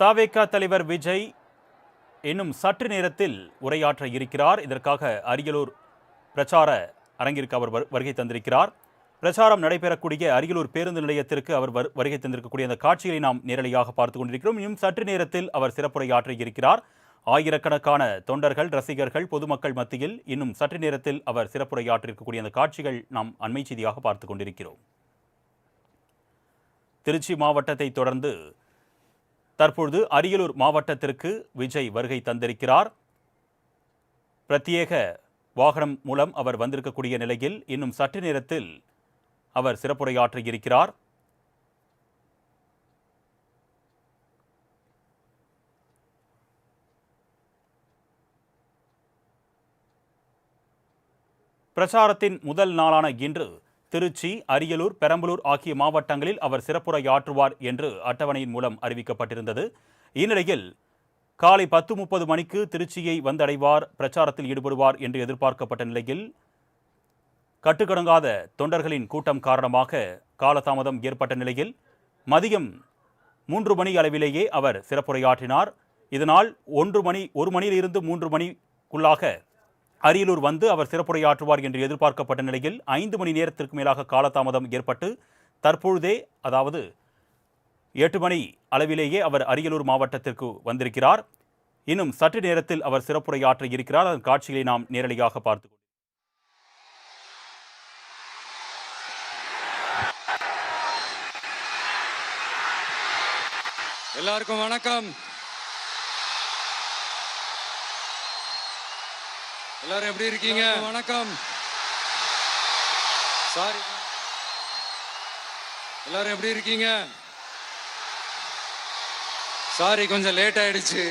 தாவேகா தலைவர் விஜய் இன்னும் சற்று நேரத்தில் உரையாற்ற இருக்கிறார். இதற்காக அரியலூர் பிரச்சார அரங்கிற்கு அவர் வரு- வருகை தந்திருக்கிறார். பிரச்சாரம் நடைபெறக்கூடிய அரியலூர் பேருந்து நிலையத்திற்கு அவர் வருகை தந்திருக்கக்கூடிய அந்த காட்சிகளை நாம் நேரடியாக பார்த்து கொண்டிருக்கிறோம். இன்னும் சற்று நேரத்தில் அவர் சிறப்புரையாற்ற இருக்கிறார். ஆயிரக்கணக்கான தொண்டர்கள் ரசிகர்கள் பொதுமக்கள் மத்தியில் இன்னும் சற்று நேரத்தில் அவர் சிறப்புரையாற்றிருக்கக்கூடிய அந்த காட்சிகள் நாம் அண்மை செய்தியாக பார்த்து கொண்டிருக்கிறோம். திருச்சி மாவட்டத்தை தொடர்ந்து தற்பொழுது அரியலூர் மாவட்டத்திற்கு விஜய் வருகை தந்திருக்கிறார். பிரத்யேக வாகனம் மூலம் அவர் வந்திருக்கக்கூடிய நிலையில் இன்னும் சற்று நேரத்தில் அவர் சிறப்புரையாற்ற இருக்கிறார். பிரச்சாரத்தின் முதல் நாளான இன்று திருச்சி அரியலூர் பெரம்பலூர் ஆகிய மாவட்டங்களில் அவர் சிறப்புரையாற்றுவார் என்று அட்டவணையின் மூலம் அறிவிக்கப்பட்டிருந்தது. இந்நிலையில் காலை பத்து முப்பது மணிக்கு திருச்சியை வந்தடைவார் பிரச்சாரத்தில் ஈடுபடுவார் என்று எதிர்பார்க்கப்பட்ட நிலையில் கட்டுக்கடங்காத தொண்டர்களின் கூட்டம் காரணமாக காலதாமதம் ஏற்பட்ட நிலையில் மதியம் மூன்று மணி அளவிலேயே அவர் சிறப்புரையாற்றினார். இதனால் ஒன்று மணி ஒரு மணியிலிருந்து மூன்று மணிக்குள்ளாக அரியலூர் வந்து அவர் சிறப்புரையாற்றுவார் என்று எதிர்பார்க்கப்பட்ட நிலையில் ஐந்து மணி நேரத்திற்கு மேலாக காலதாமதம் ஏற்பட்டு தற்பொழுதே அதாவது எட்டு மணி அளவிலேயே அவர் அரியலூர் மாவட்டத்திற்கு வந்திருக்கிறார். இன்னும் சற்று நேரத்தில் அவர் சிறப்புரையாற்ற இருக்கிறார். அதன் காட்சிகளை நாம் நேரடியாக பார்த்து எல்லாருக்கும் வணக்கம். எல்லாரும் எப்படி இருக்கீங்க? வணக்கம். சாரி எல்லாரும் எப்படி இருக்கீங்க? சாரி கொஞ்சம் லேட் ஆயிடுச்சு.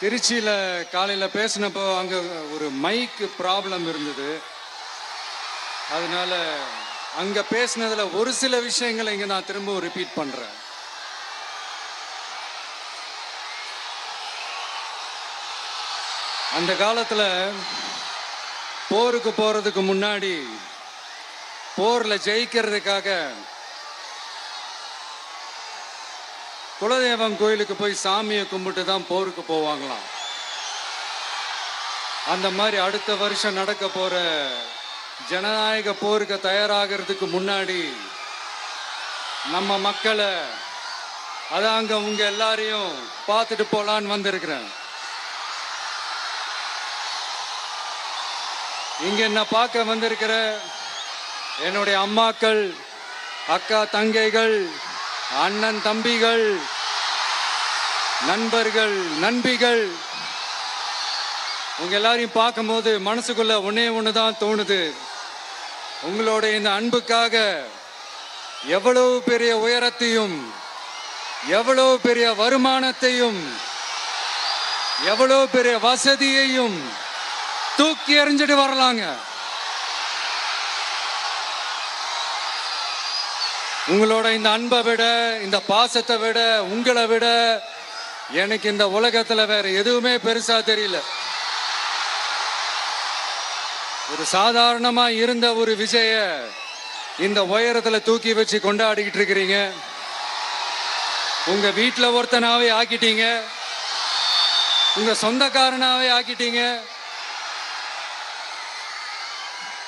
திருச்சியில காலையில பேசினப்போ அங்க ஒரு மைக் ப்ராப்ளம் இருந்தது. அதனால அங்க பேசினதுல ஒரு சில விஷயங்களை இங்க நான் திரும்ப ரிப்பீட் பண்றேன். அந்த காலத்தில் போருக்கு போகிறதுக்கு முன்னாடி போரில் ஜெயிக்கிறதுக்காக குலதெய்வம் கோயிலுக்கு போய் சாமியை கும்பிட்டு தான் போருக்கு போவாங்களாம். அந்த மாதிரி அடுத்த வருஷம் நடக்க போகிற ஜனநாயக போருக்கு தயாராகிறதுக்கு முன்னாடி நம்ம மக்களை அதான் அங்கே உங்கள் எல்லாரையும் பார்த்துட்டு போகலான்னு வந்திருக்கிறேன். இங்க என்ன பார்க்க வந்திருக்கிற என்னுடைய அம்மாக்கள் அக்கா தங்கைகள் அண்ணன் தம்பிகள் நண்பர்கள் நண்பிகள் உங்க எல்லாரையும் பார்க்கும்போது மனசுக்குள்ள ஒன்னே ஒன்று தான் தோணுது. உங்களோட இந்த அன்புக்காக எவ்வளவு பெரிய உயரத்தையும் எவ்வளவு பெரிய வருமானத்தையும் எவ்வளவு பெரிய வசதியையும் தூக்கி எறிஞ்சிட்டு வரலாங்க. உங்களோட இந்த அன்பை விட இந்த பாசத்தை விட உங்களை விட எனக்கு இந்த உலகத்துல வேற எதுவுமே பெருசா தெரியல. ஒரு சாதாரணமா இருந்த ஒரு விஜய இந்த உயரத்துல தூக்கி வச்சு கொண்டாடிக்கிட்டு இருக்கிறீங்க. உங்க வீட்டுல ஒருத்தனாவே ஆக்கிட்டீங்க. உங்க சொந்தக்காரனாவே ஆக்கிட்டீங்க.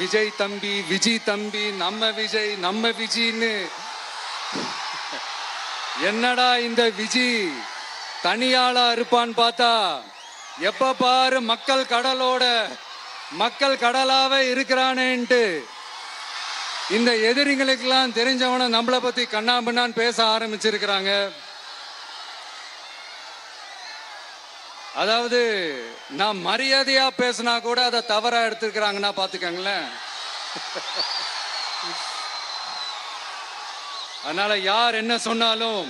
விஜய் தம்பி விஜய் தம்பி நம்ம விஜய் நம்ம விஜின்னு. என்னடா இந்த விஜி? தனியாளா இருப்பான்னு பார்த்தா எப்ப பாரு மக்கள் கடலோட மக்கள் கடலாவே இருக்கிறானேன்ட்டு. இந்த எதிரிங்களுக்கெல்லாம் தெரிஞ்சவன நம்மளை பத்தி கண்ணாம்பண்ணான்னு பேச ஆரம்பிச்சிருக்கிறாங்க. அதாவது நான் மரியாதையா பேசினா கூட அதை தவறா எடுத்துக்கிறாங்கன்னா பாத்துக்கங்களேன். அதனால யார் என்ன சொன்னாலும்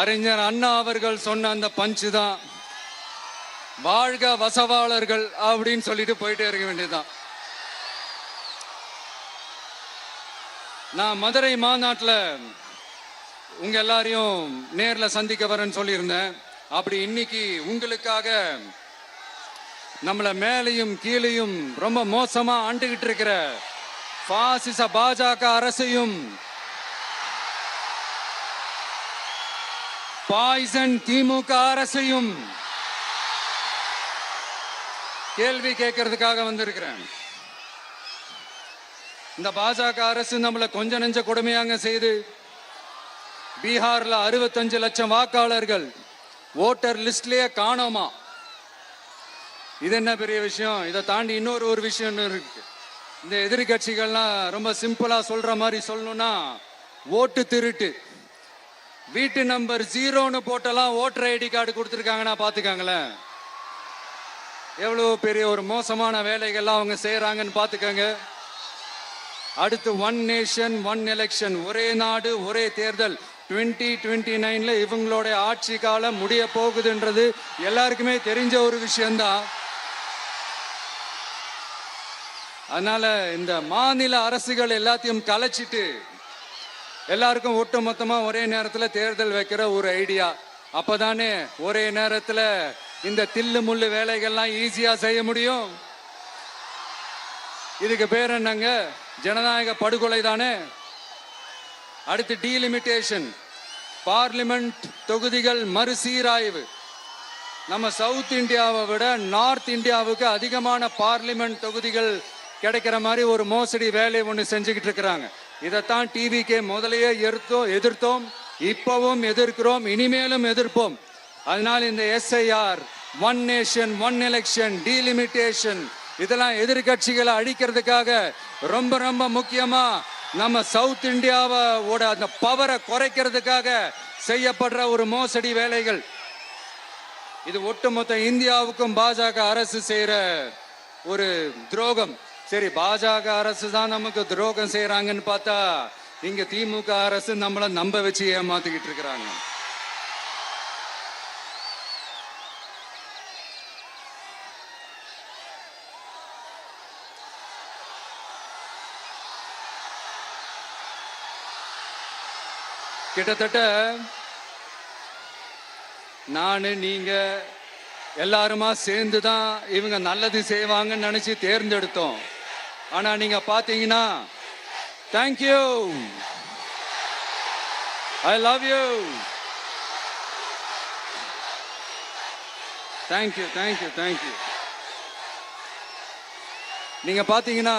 அறிஞர் அண்ணா அவர்கள் சொன்ன அந்த பஞ்சு தான். வாழ்க வசவாளர்கள் அப்படின்னு சொல்லிட்டு போயிட்டே இருக்க வேண்டியதுதான். நான் மதுரை மாநாட்டில் உங்க எல்லாரையும் நேரில் சந்திக்க வரேன்னு சொல்லியிருந்தேன். அப்படி இன்னைக்கு உங்களுக்காக நம்மளை மேலையும் கீழையும் ரொம்ப மோசமா ஆண்டுகிட்டு இருக்கிற பாசிச பாஜக அரசையும் பாய்சன் திமுக அரசையும் கேள்வி கேட்கறதுக்காக வந்திருக்கிறேன். இந்த பாஜக அரசு நம்மளை கொஞ்ச நெஞ்ச கொடுமையாங்க செய்து பீகார்ல அறுபத்தஞ்சு லட்சம் வாக்காளர்கள் ஓட்டர் லிஸ்ட்லயே காணோமா? இது என்ன பெரிய விஷயம்? இதை தாண்டி இன்னொரு ஒரு விஷயம் இருக்கு. இந்த எதிர்கட்சிகள்லாம் ரொம்ப சிம்பிளா சொல்ற மாதிரி சொல்லணும்னா ஓட்டு திருட்டு. வீட்டு நம்பர் ஜீரோன்னு போட்டெல்லாம் ஓட்டர் ஐடி கார்டு கொடுத்துருக்காங்கன்னா பார்த்துக்காங்களேன். எவ்வளோ பெரிய ஒரு மோசமான வேலைகள்லாம் அவங்க செய்கிறாங்கன்னு பார்த்துக்கோங்க. அடுத்து ஒன் நேஷன் ஒன் எலெக்ஷன் ஒரே நாடு ஒரே தேர்தல். டுவெண்ட்டி டுவெண்ட்டி நைனில் இவங்களோட ஆட்சி காலம் முடிய போகுதுன்றது எல்லாருக்குமே தெரிஞ்ச ஒரு விஷயம்தான். அதனால இந்த மாநில அரசுகள் எல்லாத்தையும் கலைச்சிட்டு எல்லாருக்கும் ஒட்டுமொத்தமாக ஒரே நேரத்தில் தேர்தல் வைக்கிற ஒரு ஐடியா. அப்போதானே ஒரே நேரத்தில் இந்த தில்லு முள்ளு வேலைகள்லாம் ஈஸியாக செய்ய முடியும். இதுக்கு பேர் என்னங்க? ஜனநாயக படுகொலை தானே? அடுத்து டீலிமிட்டேஷன் பார்லிமெண்ட் தொகுதிகள் மறுசீராய்வு. நம்ம சவுத் இந்தியாவை விட நார்த் இந்தியாவுக்கு அதிகமான பார்லிமெண்ட் தொகுதிகள் கிடைக்கிற மாதிரி ஒரு மோசடி வேலை ஒன்று செஞ்சுக்கிட்டு இருக்கிறாங்க. இதைத்தான் டிவிக்கே முதலையே எதிர்த்தோம் எதிர்த்தோம் இப்பவும் எதிர்க்கிறோம் இனிமேலும் எதிர்ப்போம். அதனால் இந்த SIR one nation one election delimitation இதெல்லாம் எதிர்கட்சிகளை அழிக்கிறதுக்காக ரொம்ப ரொம்ப முக்கியமாக நம்ம சவுத் இந்தியாவோட அந்த பவரை குறைக்கிறதுக்காக செய்யப்படுற ஒரு மோசடி வேலைகள். இது ஒட்டுமொத்த இந்தியாவுக்கும் பாஜக அரசு செய்யற ஒரு துரோகம். சரி பாஜக அரசு தான் நமக்கு துரோகம் செய்யறாங்கன்னு பார்த்தா இங்க திமுக அரசு நம்மளை நம்ப வச்சு ஏமாத்திக்கிட்டு இருக்கிறாங்க. கிட்டத்தட்ட நான் நீங்க எல்லாருமா சேர்ந்து தான் இவங்க நல்லது செய்வாங்கன்னு நினச்சி தேர்ந்தெடுத்தோம். ஆனால் நீங்க பார்த்தீங்கன்னா thank you I love you thank you thank you thank you நீங்க பார்த்தீங்கன்னா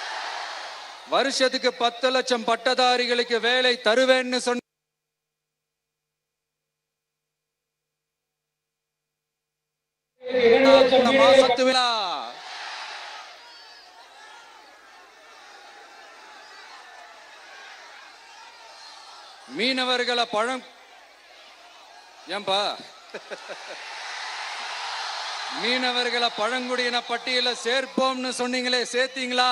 வருஷத்துக்கு பத்து லட்சம் பட்டதாரிகளுக்கு வேலை தருவேன்னு சொன்ன மாசத்து விழா. மீனவர்களை பழம் ஏன்பா? மீனவர்களை பழங்குடியின பட்டியல சேர்ப்போம்னு சொன்னீங்களே சேர்த்தீங்களா?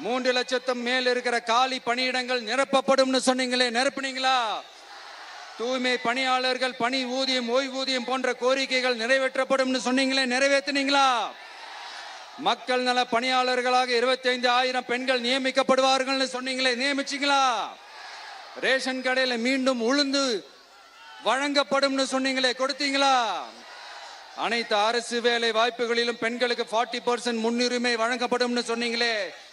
மூன்று லட்சத்தும் மேல் இருக்கிற காலி பணியிடங்கள் நிரப்பப்படும்னு சொன்னீங்களே நிரப்புனீங்களா? தூய்மை பணியாளர்கள் பணி ஊதியம் ஓய்வூதியம் போன்ற கோரிக்கைகள் நிறைவேற்றப்படும்னு சொன்னீங்களே நிறைவேற்றினீங்களா? மக்கள் நல பணியாளர்களாக இருபத்தி ஐந்து ஆயிரம் பெண்கள் நியமிக்கப்படுவார்கள்னு சொன்னீங்களே நியமிச்சிங்களா? ரேஷன் கடையில மீண்டும் உளுந்து வழங்கப்படும்னு சொன்னீங்களே கொடுத்தீங்களா? அனைத்து அரசு வேலை வாய்ப்புகளிலும் பெண்களுக்கு 40% பர்சன்ட் முன்னுரிமை வழங்கப்படும்னு சொன்னீங்களே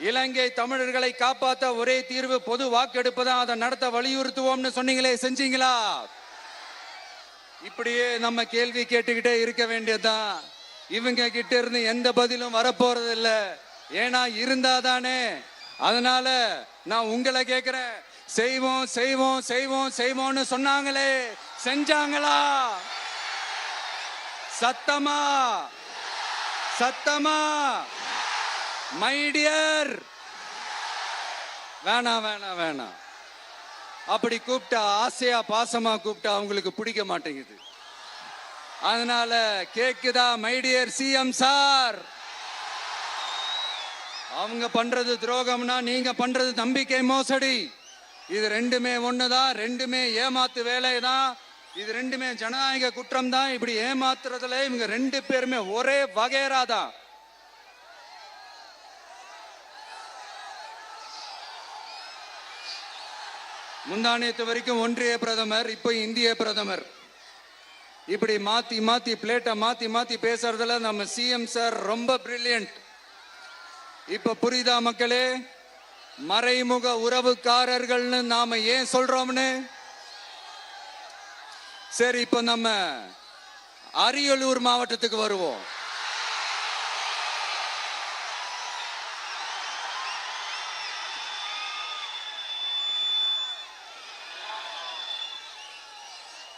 இலங்கை தமிழர்களை காப்பாத்த ஒரே தீர்வு பொது வாக்கெடுப்பு தான் அதை நடத்த வலியுறுத்துவோம்னு சொன்னீங்களே செஞ்சீங்களா? இப்படியே நம்ம கேள்வி கேட்டுக்கிட்டே இருக்க வேண்டியதுதான். இவங்க கிட்ட இருந்து எந்த பதிலும் வரப்போறது இல்ல ஏன்னா இருந்தாதானே. அதனால நான் உங்களை கேட்கிறேன் செய்வோம் செய்வோம் செய்வோம் செய்வோம்னு சொன்னாங்களே. செஞ்சாங்களா? சத்தமா? சத்தமா? மை டியர் வேணாம் வேணாம் வேணாம். அப்படி கூப்பிட்டா ஆசையா பாசமா கூப்பிட்டா அவங்களுக்கு பிடிக்க மாட்டேங்குது. அதனால கேக்குதா மைடியர் சிஎம் சார் அவங்க பண்றது துரோகம்னா நீங்க பண்றது நம்பிக்கை மோசடி. இது ரெண்டுமே ஒண்ணுதான் ரெண்டுமே ஏமாத்து வேலை தான் இது ரெண்டுமே ஜனநாயக குற்றம் தான் இப்படி ஏமாத்துறதுல இவங்க ரெண்டு பேருமே ஒரே வகைரா தான் முந்தானியத்து வரைக்கும் ஒன்றிய பிரதமர் இப்போ இந்திய பிரதமர். இப்படி மாத்தி மாத்தி பிளேட்டை மாத்தி மாத்தி பேசுறதுல நம்ம சிஎம் சார் ரொம்ப பிரில்லியன்ட் இப்ப புரியுதா மக்களே? மறைமுக உறவுக்காரர்கள்னு நாம ஏன் சொல்றோம்னு? சரி இப்ப நம்ம அரியலூர் மாவட்டத்துக்கு வருவோம்.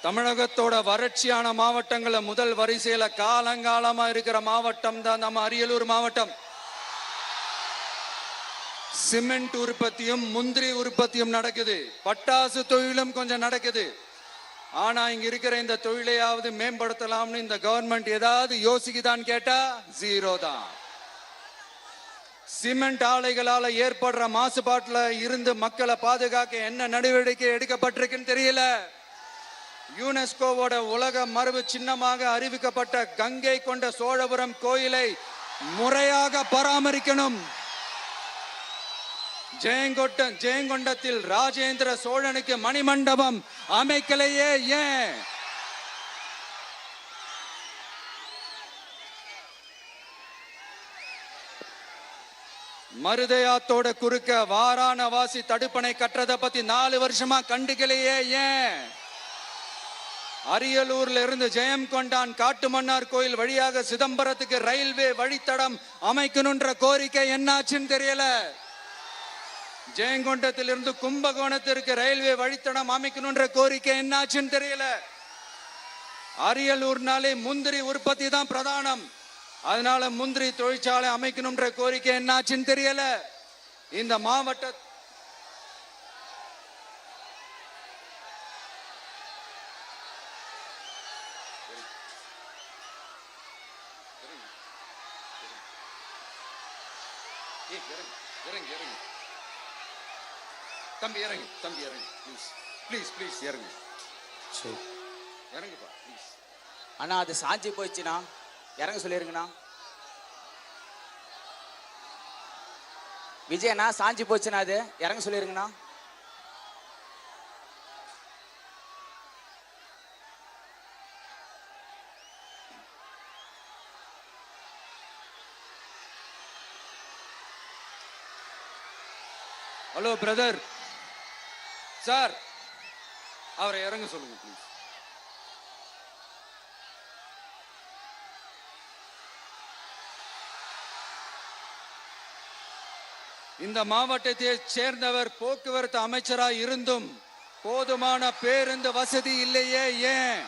தமிழகத்தோட வறட்சியான மாவட்டங்கள முதல் வரிசையில காலங்காலமா இருக்கிற மாவட்டம் தான் நம்ம அரியலூர் மாவட்டம். சிமெண்ட் உற்பத்தியும் முந்திரி உற்பத்தியும் நடக்குது. பட்டாசு தொழிலும் கொஞ்சம் நடக்குது. ஆனா இங்க இருக்கிற இந்த தொழிலையாவது மேம்படுத்தலாம்னு இந்த கவர்மெண்ட் ஏதாவது யோசிக்குதான்னு கேட்டா ஜீரோ தான். சிமெண்ட் ஆலைகளால ஏற்படுற மாசுபாட்டில் இருந்து மக்களை பாதுகாக்க என்ன நடவடிக்கை எடுக்கப்பட்டிருக்குன்னு தெரியல. யுனெஸ்கோவோட உலக மரபு சின்னமாக அறிவிக்கப்பட்ட கங்கை கொண்ட சோழபுரம் கோயிலை முறையாக பராமரிக்கணும். ஜெயங்கொட்ட ஜெயங்கொண்டத்தில் ராஜேந்திர சோழனுக்கு மணிமண்டபம் அமைக்கலையே ஏன்? மருதையாத்தோட குறுக்க வாராணவாசி தடுப்பணை கட்டுறத பத்தி நாலு வருஷமா கண்டுக்கலையே ஏன்? அரியலூர்ல இருந்து ஜெயம் கொண்டான் காட்டுமன்னார் கோயில் வழியாக சிதம்பரத்துக்கு ரயில்வே வழித்தடம் அமைக்கணுன்ற கோரிக்கை என்னாச்சுன்னு தெரியல. ஜெயங்கொண்டத்திலிருந்து கும்பகோணத்திற்கு ரயில்வே வழித்தடம் அமைக்கணுன்ற கோரிக்கை என்னாச்சுன்னு தெரியல. அரியலூர்னாலே முந்திரி உற்பத்தி தான் பிரதானம். அதனால முந்திரி தொழிற்சாலை அமைக்கணும்ன்ற கோரிக்கை என்னாச்சுன்னு தெரியல. இந்த மாவட்ட இறங்கு, இறங்கு, இறங்கு. தம்பி இறங்கு தம்பி இறங்கு. ப்ளீஸ் ப்ளீஸ் ப்ளீஸ் இறங்கு. சரி. இறங்குப்பா ப்ளீஸ் அண்ணா அது சாஞ்சி போயிடுச்சுண்ணா. இறங்க சொல்லிருங்கண்ணா. விஜயண்ணா சாஞ்சி போச்சுண்ணா அது. இறங்க சொல்லிருங்கண்ணா. ஹலோ பிரதர் சார் அவரை இறங்க சொல்லுங்க ப்ளீஸ் இந்த மாவட்டத்தை சேர்ந்தவர் போக்குவரத்து அமைச்சராக இருந்தும் போதுமான பேருந்து வசதி இல்லையே ஏன்?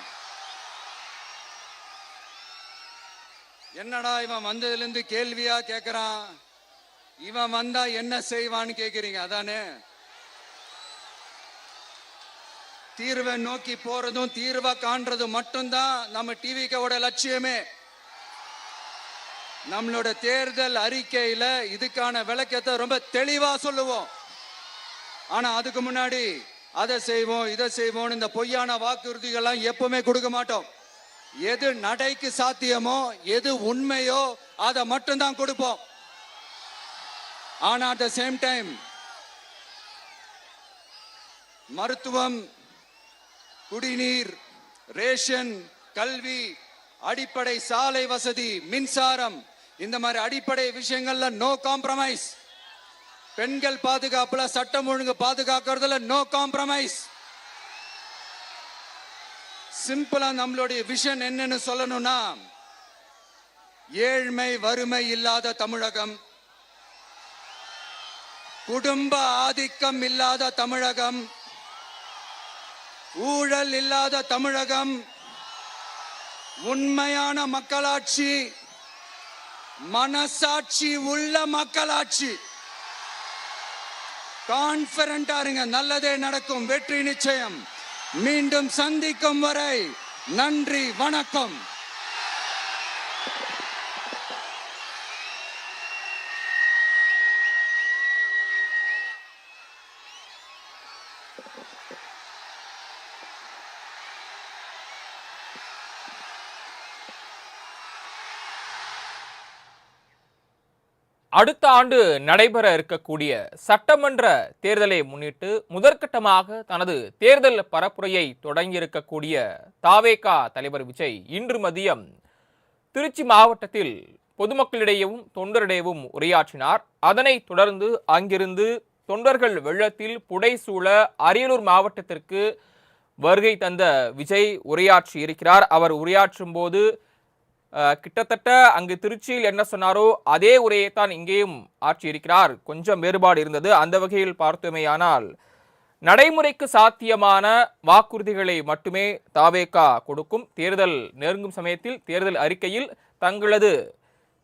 என்னடா இவன் வந்ததுலேருந்து கேள்வியா கேக்குறான்? இவன் வந்தா என்ன செய்வான்னு கேக்குறீங்க அதானே? தீர்வை நோக்கி போறதும் தீர்வை காண்றதும் மட்டும்தான் நம்ம டிவிக்கோட லட்சியமே. நம்மளோட தேர்தல் அறிக்கையில இதுக்கான விளக்கத்தை ரொம்ப தெளிவா சொல்லுவோம். ஆனா அதுக்கு முன்னாடி அதை செய்வோம் இதை செய்வோம் இந்த பொய்யான வாக்குறுதிகள்லாம் எப்பவுமே கொடுக்க மாட்டோம். எது நடைக்கு சாத்தியமோ எது உண்மையோ அதை மட்டும்தான் கொடுப்போம். ஆனா அட் த சேம் டைம் மருத்துவம் குடிநீர் ரேஷன் கல்வி அடிப்படை சாலை வசதி மின்சாரம் இந்த மாதிரி அடிப்படை விஷயங்கள்ல நோ காம்ப்ரமைஸ் பெண்கள் பாதுகாப்புல சட்டம் ஒழுங்கு பாதுகாக்கிறதுல நோ காம்ப்ரமைஸ் சிம்பிளா நம்மளுடைய விஷன் என்னன்னு சொல்லணும்னா ஏழ்மை வறுமை இல்லாத தமிழகம் குடும்ப ஆதிக்கம் இல்லாத தமிழகம் ஊழல் இல்லாத தமிழகம் உண்மையான மக்களாட்சி மனசாட்சி உள்ள மக்களாட்சி. கான்பிடண்டா இருங்க நல்லதே நடக்கும் வெற்றி நிச்சயம். மீண்டும் சந்திக்கும் வரை நன்றி வணக்கம். அடுத்த ஆண்டு நடைபெற இருக்கக்கூடிய சட்டமன்ற தேர்தலை முன்னிட்டு முதற்கட்டமாக தனது தேர்தல் பரப்புரையை தொடங்கியிருக்கக்கூடிய தாவேகா தலைவர் விஜய் இன்று மதியம் திருச்சி மாவட்டத்தில் பொதுமக்களிடையேவும் தொண்டரிடையவும் உரையாற்றினார். அதனைத் தொடர்ந்து அங்கிருந்து தொண்டர்கள் வெள்ளத்தில் புடைசூழ அரியலூர் மாவட்டத்திற்கு வருகை தந்த விஜய் உரையாற்றி இருக்கிறார் அவர் உரையாற்றும் போது கிட்டத்தட்ட அங்கு திருச்சியில் என்ன சொன்னாரோ அதே உரையை தான் இங்கேயும் ஆற்றியிருக்கிறார். கொஞ்சம் வேறுபாடு இருந்தது. அந்த வகையில் பார்த்தோமேயானால் நடைமுறைக்கு சாத்தியமான வாக்குறுதிகளை மட்டுமே தாவேகா கொடுக்கும். தேர்தல் நெருங்கும் சமயத்தில் தேர்தல் அறிக்கையில் தங்களது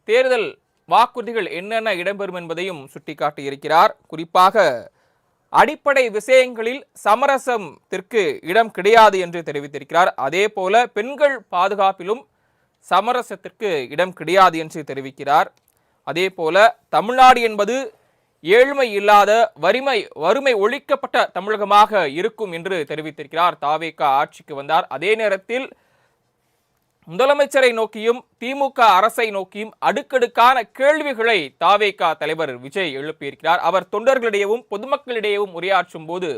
தேர்தல் வாக்குறுதிகள் என்னென்ன இடம்பெறும் என்பதையும் சுட்டிக்காட்டியிருக்கிறார். குறிப்பாக அடிப்படை விஷயங்களில் சமரசத்திற்கு இடம் கிடையாது என்று தெரிவித்திருக்கிறார். அதே போல பெண்கள் பாதுகாப்பிலும் சமரசத்திற்கு இடம் கிடையாது என்று தெரிவிக்கிறார். அதே போல தமிழ்நாடு என்பது ஏழ்மை இல்லாத வறுமை வறுமை ஒழிக்கப்பட்ட தமிழகமாக இருக்கும் என்று தெரிவித்திருக்கிறார். தாவேகா ஆட்சிக்கு வந்தார். அதே நேரத்தில் முதலமைச்சரை நோக்கியும் திமுக அரசை நோக்கியும் அடுக்கடுக்கான கேள்விகளை தாவேகா தலைவர் விஜய் எழுப்பியிருக்கிறார். அவர் தொண்டர்களிடையவும் பொதுமக்களிடையவும் உரையாற்றும் போது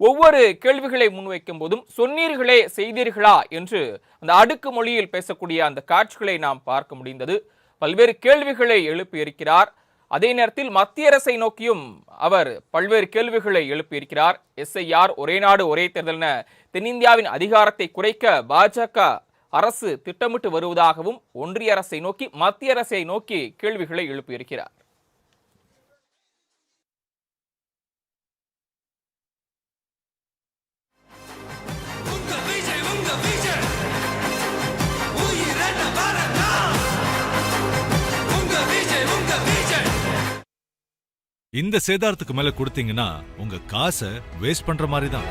ஒவ்வொரு கேள்விகளை முன்வைக்கும் போதும் சொன்னீர்களே செய்தீர்களா என்று அந்த அடுக்கு மொழியில் பேசக்கூடிய அந்த காட்சிகளை நாம் பார்க்க முடிந்தது. பல்வேறு கேள்விகளை எழுப்பியிருக்கிறார். அதே நேரத்தில் மத்திய அரசை நோக்கியும் அவர் பல்வேறு கேள்விகளை எழுப்பியிருக்கிறார். எஸ்ஐஆர் ஒரே நாடு ஒரே தேர்தல் என தென்னிந்தியாவின் அதிகாரத்தை குறைக்க பாஜக அரசு திட்டமிட்டு வருவதாகவும் ஒன்றிய அரசை நோக்கி மத்திய அரசை நோக்கி கேள்விகளை எழுப்பியிருக்கிறார். இந்த சேதாரத்துக்கு மேல கொடுத்தீங்கன்னா உங்க காசை வேஸ்ட் பண்ற மாதிரி தான்